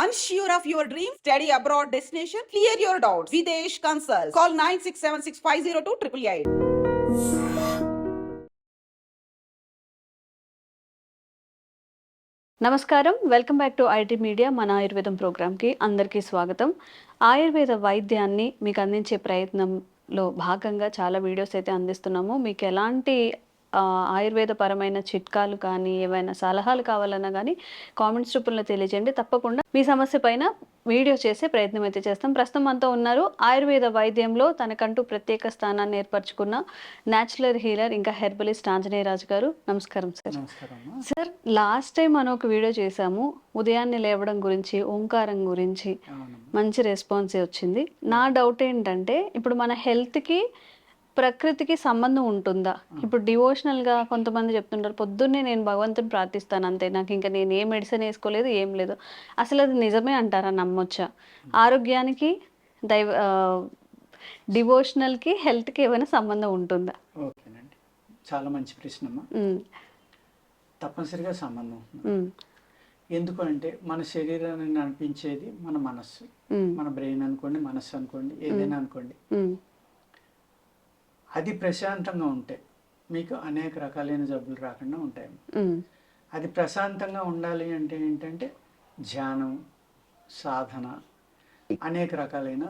Unsure of your dream? Study abroad destination? Clear your doubts. Videsh Consult. Call 9676502888. నమస్కారం welcome back to IT media మన ఆయుర్వేదం ప్రోగ్రామ్కి అందరికీ స్వాగతం ఆయుర్వేద వైద్యాన్ని మీకు అందించే ప్రయత్నంలో భాగంగా చాలా వీడియోస్ అయితే అందిస్తున్నాము మీకు ఎలాంటి ఆయుర్వేద పరమైన చిట్కాలు కానీ ఏవైనా సలహాలు కావాలన్నా కానీ కామెంట్స్ రూపంలో తెలియజేయండి. తప్పకుండా మీ సమస్య పైన వీడియో చేసే ప్రయత్నం అయితే చేస్తాం. ప్రస్తుతం మనతో ఉన్నారు ఆయుర్వేద వైద్యంలో తనకంటూ ప్రత్యేక స్థానాన్ని ఏర్పరచుకున్న న్యాచురల్ హీలర్ ఇంకా హెర్బలిస్ట్ ఆంజనేయ రాజు గారు. నమస్కారం సార్. సార్ లాస్ట్ టైం మనం ఒక వీడియో చేసాము ఉదయాన్నే లేవడం గురించి ఓంకారం గురించి మంచి రెస్పాన్స్ వచ్చింది. నా డౌట్ ఏంటంటే ఇప్పుడు మన హెల్త్కి ప్రకృతికి సంబంధం ఉంటుందా? ఇప్పుడు డివోషనల్గా కొంతమంది చెప్తుంటారు పొద్దున్నే నేను భగవంతుని ప్రార్థిస్తాను అంతే నాకు ఇంకా నేను ఏ మెడిసిన్ వేసుకోలేదు ఏం లేదు. అసలు అది నిజమే అంటారా? నమ్మొచ్చా? ఆరోగ్యానికి దైవ డివోషనల్కి హెల్త్కి ఏమైనా సంబంధం ఉంటుందా? ఓకేనండి. చాలా మంచి ప్రశ్న తప్పనిసరిగా సంబంధం ఎందుకు అంటే మన శరీరాన్ని నడిపించేది మన మనస్సు. మన బ్రెయిన్ అనుకోండి మనస్సు అనుకోండి ఏదైనా అనుకోండి. అది ప్రశాంతంగా ఉంటే మీకు అనేక రకాలైన జబ్బులు రాకుండా ఉంటాయి. అది ప్రశాంతంగా ఉండాలి అంటే ఏంటంటే ధ్యానం సాధన అనేక రకాలైన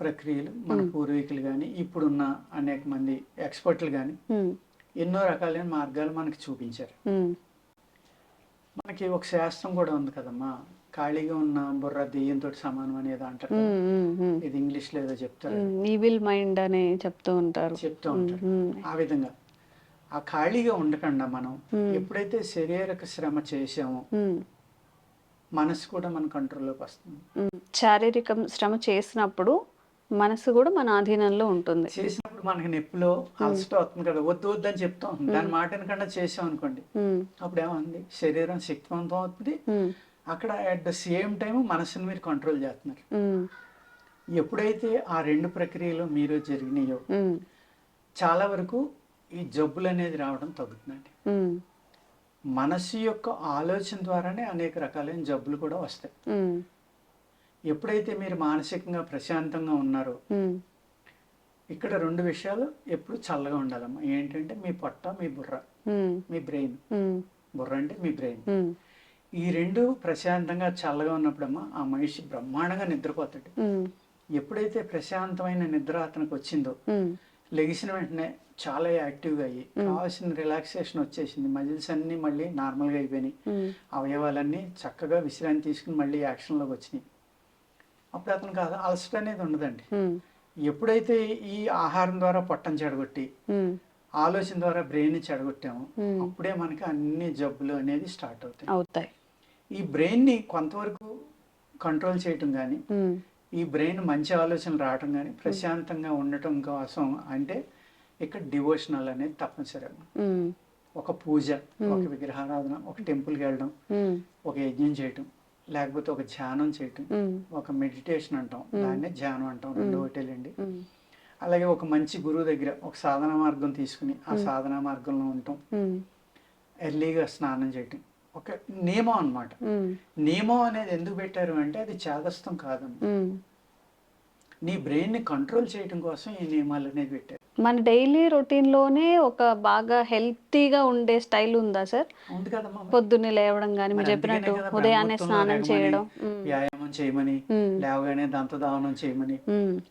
ప్రక్రియలు మన పూర్వీకులు కానీ ఇప్పుడున్న అనేక మంది ఎక్స్పర్ట్లు కానీ ఎన్నో రకాలైన మార్గాలు మనకి చూపించారు. మనకి ఒక శాస్త్రం కూడా ఉంది కదమ్మా. ఖాళీగా ఉన్న బుర్ర దెయ్యంతో సమానం అనేది అంటారు. ఇది ఇంగ్లీష్లో ఏదో చెప్తారు. ఈవిల్ మైండ్ అని చెప్తూ ఉంటారు. చెప్తూ ఉంటారు. ఆ విధంగా. ఆ ఖాళీగా ఉండకుండా మనం ఎప్పుడైతే శారీరక శ్రమ చేసామో మనసు కూడా మన కంట్రోల్లోకి వస్తుంది. శారీరక శ్రమ చేసినప్పుడు మనసు కూడా మన ఆధీనంలో ఉంటుంది. చేసినప్పుడు మనకి నొప్పిలో అలసట అవుతుంది కదా. వద్దు వద్దు అని చెప్తాం. దాని మాట కన్నా చేసాం అనుకోండి అప్పుడు ఏమంది శరీరం శక్తివంతం అవుతుంది. అక్కడ అట్ ద సేమ్ టైం మనసుని మీరు కంట్రోల్ చేస్తున్నారు. ఎప్పుడైతే ఆ రెండు ప్రక్రియలు మీరు జరిగినాయో చాలా వరకు ఈ జబ్బులు అనేది రావడం తగ్గుతుందండి. ఉమ్, మనస్సు యొక్క ఆలోచన ద్వారానే అనేక రకాలైన జబ్బులు కూడా వస్తాయి. ఎప్పుడైతే మీరు మానసికంగా ప్రశాంతంగా ఉన్నారో ఇక్కడ రెండు విషయాలు ఎప్పుడు చల్లగా ఉండాలమ్మా. ఏంటంటే మీ పొట్ట మీ బుర్ర మీ బ్రెయిన్. బుర్ర అంటే మీ బ్రెయిన్. ఈ రెండు ప్రశాంతంగా చల్లగా ఉన్నప్పుడమ్మా ఆ మనిషి బ్రహ్మాండంగా నిద్రపోతాడు. ఎప్పుడైతే ప్రశాంతమైన నిద్ర అతనికి వచ్చిందో లెగిసిన వెంటనే చాలా యాక్టివ్గా అయ్యి కావాల్సిన రిలాక్సేషన్ వచ్చేసింది. మజిల్స్ అన్నీ మళ్ళీ నార్మల్గా అయిపోయినాయి. అవయవాలన్నీ చక్కగా విశ్రాంతి తీసుకుని మళ్ళీ యాక్షన్లోకి వచ్చినాయి. అప్పుడు అతనికి అల- అలసట అనేది ఉండదండి. ఎప్పుడైతే ఈ ఆహారం ద్వారా పొట్టం చెడగొట్టి ఆలోచన ద్వారా బ్రెయిన్ చెడగొట్టామో. అప్పుడే మనకి అన్ని జబ్బులు అనేది స్టార్ట్ అవుతాయి. అవుతాయి. ఈ బ్రెయిన్ని కొంతవరకు కంట్రోల్ చేయటం కానీ ఈ బ్రెయిన్ మంచి ఆలోచనలు రావటం కానీ ప్రశాంతంగా ఉండటం కోసం అంటే ఇక్కడ డివోషనల్ అనేది తప్పనిసరి ఒక పూజ ఒక విగ్రహారాధన ఒక టెంపుల్కి వెళ్ళడం ఒక యజ్ఞం చేయటం లేకపోతే ఒక ధ్యానం చేయటం ఒక మెడిటేషన్ అంటాం దాన్నే ధ్యానం అంటాం రెండు ఒకటేలండి. అలాగే ఒక మంచి గురువు దగ్గర ఒక సాధన మార్గం తీసుకుని ఆ సాధన మార్గంలో ఉండటం ఎర్లీగా స్నానం చేయటం. ఒక నియమం అన్నమాట. ఉమ్, నియమం అనేది ఎందుకు పెట్టారు అంటే అది చాదస్తం కాదమ్మా. నీ బ్రెయిన్ని కంట్రోల్ చేయడం కోసం ఈ నియమాలు అనేది పెట్టారు. మన డైలీ రొటీన్లోనే ఒక బాగా హెల్తీగా ఉండే స్టైల్ ఉందా సార్? ఉంది కదమ్మా మరి. పొద్దున్నే లేవడం కానీ మీరు చెప్పినట్టు ఉదయాన్నే స్నానం చేయడం. వ్యాయామం చేయమని లేవగానే దంతదావనం చేయమని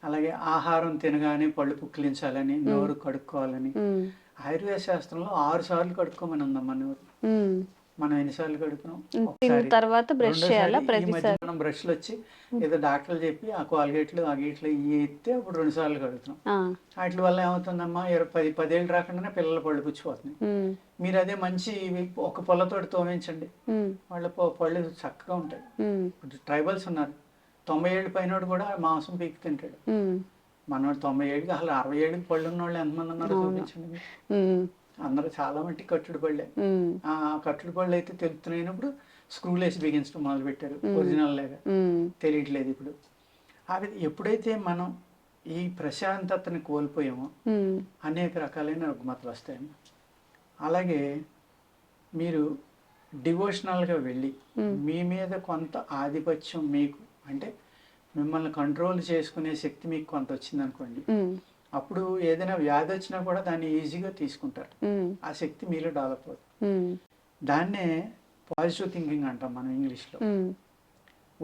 అలాగే ఆహారం తినగానే పళ్ళు పుక్కిలించాలని నోరు కడుక్కోవాలని. ఆయుర్వేద శాస్త్రంలో ఆరు సార్లు కడుక్కోమని ఉందమ్మా నోరు. మనం ఎన్నిసార్లు కడుక్కున్నాం తిన్న ఒకసారి. తర్వాత బ్రష్ చేయాలా? ప్రతిసారి? మనం బ్రష్లు వచ్చి ఏదో డాక్టర్లు చెప్పి ఆ కాల్గేట్లు ఆ గేట్లు ఇవి ఎత్తే అప్పుడు రెండు సార్లు కడుగుతున్నాం. వాటి వల్ల ఏమవుతుందమ్మా? ఇరవై పది పదేళ్ళు రాకుండానే పిల్లలు పళ్ళు పుచ్చిపోతున్నాయి. మీరు అదే మంచి ఒక పొల్లతోటి తోమించండి వాళ్ళ పళ్ళు చక్కగా ఉంటాయి. ఇప్పుడు ట్రైబల్స్ ఉన్నారు. తొంభై ఏళ్ళు పైన కూడా మాంసం పీకి తింటాడు. మనోడు తొంభై ఏళ్ళకి అసలు అరవై ఏళ్ళకి పళ్ళు ఉన్న వాళ్ళు ఎంతమంది ఉన్నారో చూపించండి అందరూ చాలా మట్టి కట్టుడు పళ్ళే. ఆ కట్టుడు పళ్ళు అయితే తెలుపుతున్నప్పుడు స్క్రూలు వేసి బిగించడం మొదలు పెట్టారు ఒరిజినల్ లాగా. తెలియట్లేదు ఇప్పుడు. అవి ఎప్పుడైతే మనం ఈ ప్రశాంతతని కోల్పోయామో అనేక రకాలైన రుగ్మతలు వస్తాయమ్మా. అలాగే మీరు డివోషనల్గా వెళ్ళి. మీ మీద కొంత ఆధిపత్యం మీకు అంటే మిమ్మల్ని కంట్రోల్ చేసుకునే శక్తి మీకు కొంత వచ్చింది అనుకోండి ఉమ్, అప్పుడు ఏదైనా వ్యాధి వచ్చినా కూడా దాన్ని ఈజీగా తీసుకుంటారు. ఆ శక్తి మీలో డెవలప్ అవుతుంది. దాన్నే పాజిటివ్ థింకింగ్ అంటాం మనం ఇంగ్లీష్లో.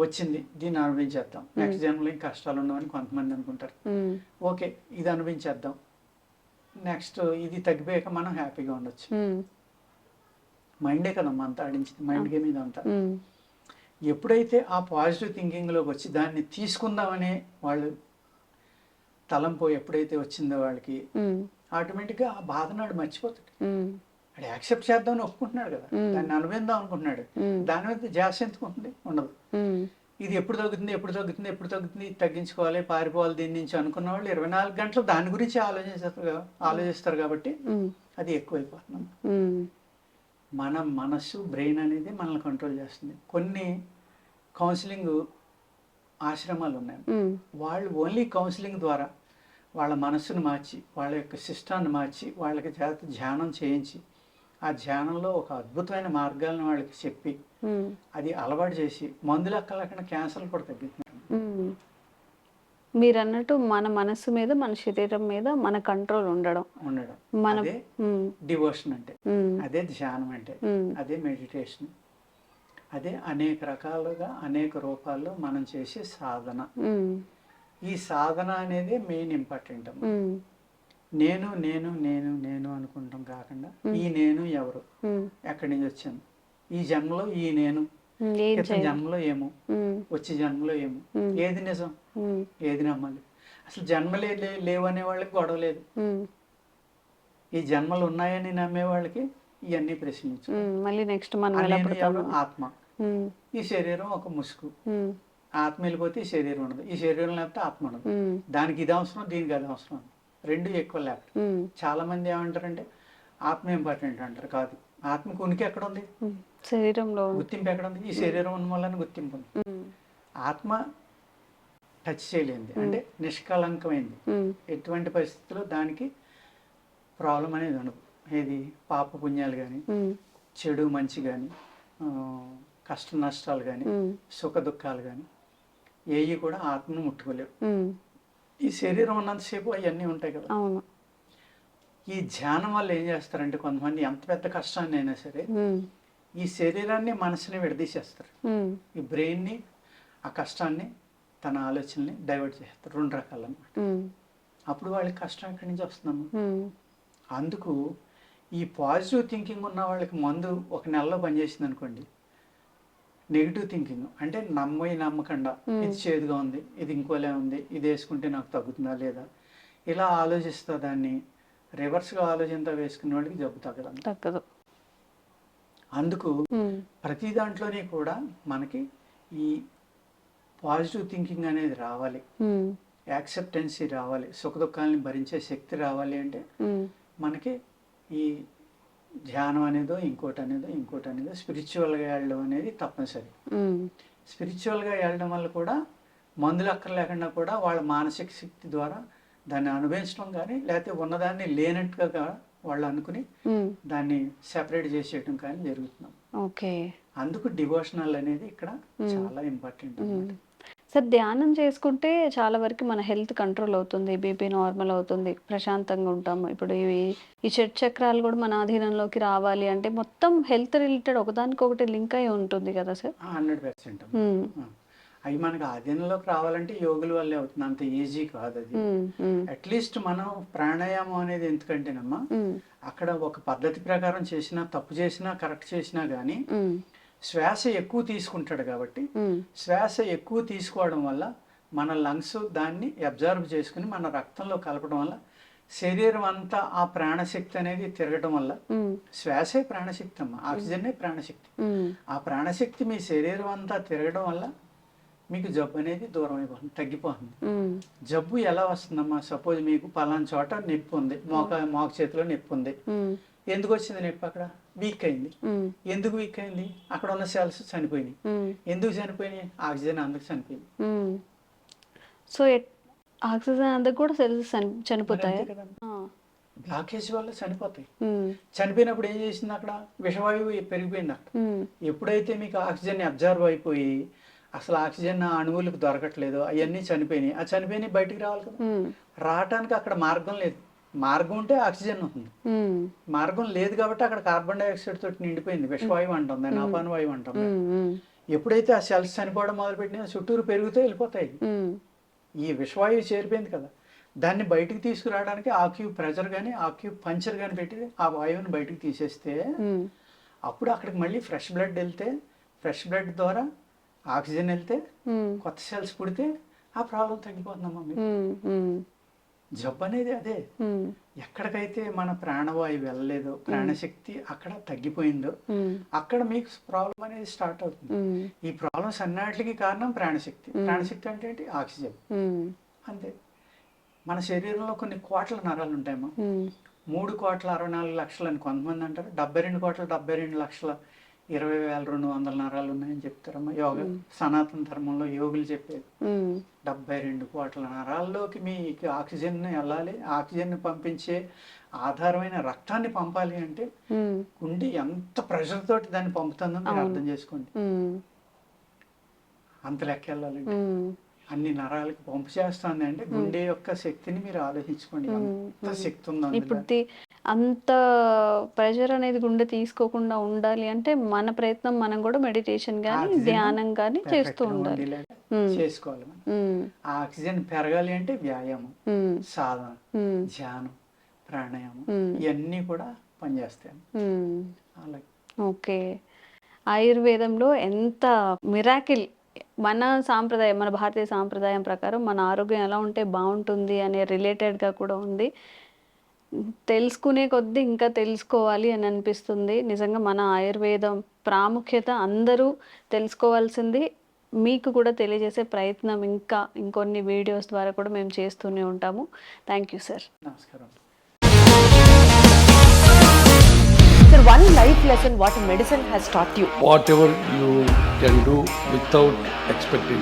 వచ్చింది దీన్ని అనుభవించేద్దాం. నెక్స్ట్ జన్మలో ఇంకా కష్టాలు ఉండవని కొంతమంది అనుకుంటారు. ఓకే ఇది అనుభవించేద్దాం. నెక్స్ట్ ఇది తగ్గిపోయాక మనం హ్యాపీగా ఉండొచ్చు. మైండే కదమ్మా అంతా ఆడించింది మైండ్ గేమ్ ఇది అంతా. ఎప్పుడైతే ఆ పాజిటివ్ థింకింగ్లోకి వచ్చి దాన్ని తీసుకుందామనే వాళ్ళు తలంపు ఎప్పుడైతే వచ్చిందో వాళ్ళకి ఆటోమేటిక్గా ఆ బాధ నాడు మర్చిపోతాడు. అది యాక్సెప్ట్ చేద్దామని ఒప్పుకుంటున్నాడు కదా. దాన్ని అనుభవిద్దాం అనుకుంటున్నాడు. దాని మీద జాస్ ఎందుకుంటుంది ఉండదు. ఇది ఎప్పుడు తగ్గుతుంది ఎప్పుడు తగ్గుతుంది ఎప్పుడు తగ్గుతుంది తగ్గించుకోవాలి పారిపోవాలి దీని నుంచి అనుకున్న వాళ్ళు ఇరవై నాలుగు గంటలు దాని గురించి ఆలోచిస్తారు ఆలోచిస్తారు కాబట్టి అది ఎక్కువైపోతున్నాం ఉమ్, మన మనస్సు బ్రెయిన్ అనేది మనల్ని కంట్రోల్ చేస్తుంది. కొన్ని కౌన్సిలింగ్ ఆశ్రమాలు ఉన్నాయి వాళ్ళు ఓన్లీ కౌన్సిలింగ్ ద్వారా వాళ్ళ మనస్సును మార్చి వాళ్ళ యొక్క సిస్టాన్ని మార్చి వాళ్ళకి చేత ధ్యానం చేయించి ఆ ధ్యానంలో ఒక అద్భుతమైన మార్గాలను వాళ్ళకి చెప్పి అది అలవాటు చేసి మందులు అక్కలేకుండా క్యాన్సర్లు కూడా తగ్గుతున్నాయి. మీరు అన్నట్టు మన మనస్సు మీద మన శరీరం మీద మన కంట్రోల్ ఉండడం. ఉండడం. మన డివోషన్ అంటే అదే ధ్యానం అంటే అదే మెడిటేషన్ అదే అనేక రకాలుగా అనేక రూపాల్లో మనం చేసే సాధన. ఈ సాధన అనేది మెయిన్ ఇంపార్టెంట్ నేను నేను నేను నేను అనుకుంటాం కాకుండా ఈ నేను ఎవరు? ఎక్కడి నుంచి వచ్చాను? ఈ జన్మలో ఈ నేను. జన్మలో ఏమో. వచ్చే జన్మలో ఏమో. ఏది నిజం? ఏది నమ్మాలి? అసలు జన్మలే లేవనే వాళ్ళకి గొడవ లేదు. ఈ జన్మలు ఉన్నాయని నమ్మే వాళ్ళకి ఇవన్నీ ప్రశ్నించు మళ్ళీ నెక్స్ట్ మనం? ఆత్మ. ఈ శరీరం ఒక ముసుగు. ఆత్మ వెళ్ళిపోతే ఈ శరీరం ఉండదు. ఈ శరీరం లేకపోతే ఆత్మ ఉండదు. దానికి ఇది అవసరం దీనికి అది అవసరం. రెండు ఎక్కువ లేకపోతే. చాలా మంది ఏమంటారంటే ఆత్మ ఇంపార్టెంట్ అంటారు. కాదు. ఆత్మకు ఉనికి ఎక్కడ ఉంది. శరీరంలో గుర్తింపు ఎక్కడ ఉంది? ఈ శరీరం ఉన్న వల్ల గుర్తింపు ఉంది. ఆత్మ టచ్ చేయలేంది అంటే నిష్కళంకమైంది ఉమ్, ఎటువంటి పరిస్థితుల్లో దానికి ప్రాబ్లం అనేది ఉండదు. ఏది? పాప పుణ్యాలు కానీ చెడు మంచి కానీ కష్ట నష్టాలు కానీ సుఖ దుఃఖాలు కానీ ఏవి కూడా ఆత్మను ముట్టుకోలేవు. ఈ శరీరం ఉన్నంతసేపు అవన్నీ ఉంటాయి కదా. ఈ ధ్యానం వల్ల ఏం చేస్తారంటే కొంతమంది ఎంత పెద్ద కష్టాన్ని అయినా సరే ఈ శరీరాన్ని మనసుని విడదీసేస్తారు. ఈ బ్రెయిన్ని ఆ కష్టాన్ని తన ఆలోచనని డైవర్ట్ చేస్తారు. రెండు రకాలు అన్నమాట ఉమ్, అప్పుడు వాళ్ళకి కష్టం ఎక్కడి నుంచి వస్తుందమ్మా? ఉమ్, అందుకు ఈ పాజిటివ్ థింకింగ్ ఉన్న వాళ్ళకి మందు ఒక నెలలో పనిచేసింది అనుకోండి నెగిటివ్ థింకింగ్ అంటే నమ్మి నమ్మకుండా. ఇది చేదుగా ఉంది ఇది ఇంకోలే ఉంది ఇది వేసుకుంటే నాకు తగ్గుతుందా లేదా? ఇలా ఆలోచిస్తా దాన్ని రివర్స్గా ఆలోచనతో వేసుకునే వాళ్ళకి జబ్బు తగ్గదు తగ్గదు. అందుకు ప్రతి దాంట్లోనే కూడా మనకి ఈ పాజిటివ్ థింకింగ్ అనేది రావాలి. యాక్సెప్టెన్సీ రావాలి. సుఖ దుఃఖాలని భరించే శక్తి రావాలి అంటే మనకి ఈ ధ్యానం అనేదో ఇంకోటి అనేదో ఇంకోటి అనేదో స్పిరిచువల్గా వెళ్ళడం అనేది తప్పనిసరి. స్పిరిచువల్గా వెళ్ళడం వల్ల కూడా మందులు అక్కర్లేకుండా కూడా వాళ్ళ మానసిక శక్తి ద్వారా దాన్ని అనుభవించడం కానీ లేకపోతే ఉన్నదాన్ని లేనట్టుగా వాళ్ళు అనుకుని దాన్ని సెపరేట్ చేసేయడం కానీ జరుగుతున్నాం ఓకే. అందుకు డివోషనల్ అనేది ఇక్కడ. చాలా ఇంపార్టెంట్ ఉమ్. సార్ ధ్యానం చేసుకుంటే చాలా వరకు మన హెల్త్ కంట్రోల్ అవుతుంది బీపీ నార్మల్ అవుతుంది ప్రశాంతంగా ఉంటాము. ఇప్పుడు ఇవి ఈ షట్ చక్రాలు కూడా మన ఆధీనంలోకి రావాలి అంటే మొత్తం హెల్త్ రిలేటెడ్ ఒకదానికొకటి లింక్ అయి ఉంటుంది కదా సార్? హండ్రెడ్ పర్సెంట్ అవి మనకు ఆధీనంలోకి రావాలంటే యోగుల వల్లే అవుతుంది అంత ఈజీ కాదు అది. అట్లీస్ట్ మనం ప్రాణాయామం అనేది ఎందుకంటేనమ్మా అక్కడ ఒక పద్ధతి ప్రకారం చేసినా తప్పు చేసినా కరెక్ట్ చేసినా కానీ శ్వాస ఎక్కువ తీసుకుంటాడు కాబట్టి శ్వాస ఎక్కువ తీసుకోవడం వల్ల మన లంగ్స్ దాన్ని అబ్జర్వ్ చేసుకుని మన రక్తంలో కలపడం వల్ల శరీరం అంతా ఆ ప్రాణశక్తి అనేది తిరగడం వల్ల శ్వాసే ప్రాణశక్తి అమ్మ ఆక్సిజనే ప్రాణశక్తి. ఆ ప్రాణశక్తి మీ శరీరం అంతా తిరగడం వల్ల మీకు జబ్బు అనేది దూరం అయిపోతుంది తగ్గిపోతుంది. జబ్బు ఎలా వస్తుందమ్మా? సపోజ్ మీకు పలానా చోట నొప్పి ఉంది మోక మోక చేతిలో నొప్పి ఉంది. ఎందుకు వచ్చింది నొప్పి అక్కడ? వీక్ అయింది. ఎందుకు వీక్ అయింది? అక్కడ ఉన్న సెల్స్ చనిపోయినాయి. ఎందుకు చనిపోయినాయి? ఆక్సిజన్ అందుకు చనిపోయింది. సో ఆక్సిజన్ అంతా కూడా సెల్స్ చనిపోతాయి. బ్లాకేజ్ వల్ల చనిపోతాయి. చనిపోయినప్పుడు ఏం చేసింది అక్కడ? విషవాయువు పెరిగిపోయింది అక్కడ. ఎప్పుడైతే మీకు ఆక్సిజన్ అబ్జర్వ్ అయిపోయి అసలు ఆక్సిజన్ అణువులకు దొరకట్లేదు అవన్నీ చనిపోయినాయి. ఆ చనిపోయినాయి బయటికి రావాలి కదా. రావటానికి అక్కడ మార్గం లేదు. మార్గం ఉంటే ఆక్సిజన్ ఉంటుంది మార్గం లేదు కాబట్టి అక్కడ కార్బన్ డైఆక్సైడ్ తోటి నిండిపోయింది. విషవాయువు అంటాం దాన్ని అపాన వాయువు అంటాం ఎప్పుడైతే ఆ సెల్స్ చనిపోవడం మొదలుపెట్టినా చుట్టూరు పెరుగుతూ వెళ్ళిపోతాయి. ఈ విషవాయువు చేరిపోయింది కదా. దాన్ని బయటికి తీసుకురావడానికి ఆక్యూ ప్రెజర్ కానీ ఆక్యూ పంచర్ కానీ పెట్టి ఆ వాయువుని బయటికి తీసేస్తే అప్పుడు అక్కడికి మళ్ళీ ఫ్రెష్ బ్లడ్ వెళ్తే ఫ్రెష్ బ్లడ్ ద్వారా ఆక్సిజన్ వెళ్తే కొత్త సెల్స్ పుడితే ఆ ప్రాబ్లం తగ్గిపోతుందమ్మా జబ్బు అనేది అదే ఎక్కడికైతే మన ప్రాణవాయువు వెళ్ళలేదో ప్రాణశక్తి అక్కడ తగ్గిపోయిందో అక్కడ మీకు ప్రాబ్లం అనేది స్టార్ట్ అవుతుంది. ఈ ప్రాబ్లమ్స్ అన్నిటికీ కారణం ప్రాణశక్తి. ప్రాణశక్తి అంటే ఏంటి? ఆక్సిజన్. అంతే. మన శరీరంలో కొన్ని కోట్ల నరాలు ఉంటాయమ్మా. మూడు కోట్ల అరవై నాలుగు లక్షలు అని కొంతమంది అంటారు. డెబ్బై రెండు కోట్ల డెబ్బై రెండు లక్షల ఇరవై వేల రెండు వందల నరాలు ఉన్నాయని చెప్తారమ్మా. యోగ సనాతన ధర్మంలో యోగులు చెప్పేది. డెబ్బై రెండు కోట్ల నరాల్లోకి మీకు ఆక్సిజన్ వెళ్ళాలి. ఆక్సిజన్ పంపించే ఆధారమైన రక్తాన్ని పంపాలి అంటే గుండె ఎంత ప్రెషర్ తోటి దాన్ని పంపుతుందో మీరు అర్థం చేసుకోండి. అంత లెక్క వెళ్ళాలి ఉమ్, అన్ని నరాలకు పంపు చేస్తుంది అంటే గుండె యొక్క శక్తిని మీరు ఆలోచించుకోండి. ఎంత శక్తి ఉందో. ఇప్పుడు అంత ప్రెషర్ అనేది గుండె తీసుకోకుండా ఉండాలి అంటే మన ప్రయత్నం మనం కూడా మెడిటేషన్ కానీ ధ్యానం కానీ చేస్తూ ఉండాలి. చేసుకోవాలి ఆక్సిజన్ పెరగాలి అంటే వ్యాయామం సాధన ధ్యానం ప్రాణాయామం. ఇవన్నీ కూడా పనిచేస్తాయి. అలాగే. ఓకే. ఆయుర్వేదంలో ఎంత మిరాకిల్ మన సాంప్రదాయం మన భారతీయ సాంప్రదాయం ప్రకారం మన ఆరోగ్యం ఎలా ఉంటే బాగుంటుంది అనే రిలేటెడ్గా కూడా ఉంది. తెలుసుకునే కొద్దీ ఇంకా తెలుసుకోవాలి అని అనిపిస్తుంది. నిజంగా మన ఆయుర్వేదం ప్రాముఖ్యత అందరూ తెలుసుకోవాల్సింది. మీకు కూడా తెలియజేసే ప్రయత్నం ఇంకా ఇంకొన్ని వీడియోస్ ద్వారా కూడా మేము చేస్తూనే ఉంటాము. థ్యాంక్ యూ సార్ నమస్కారం. Sir, one life lesson what medicine has taught you. whatever you can do without expecting.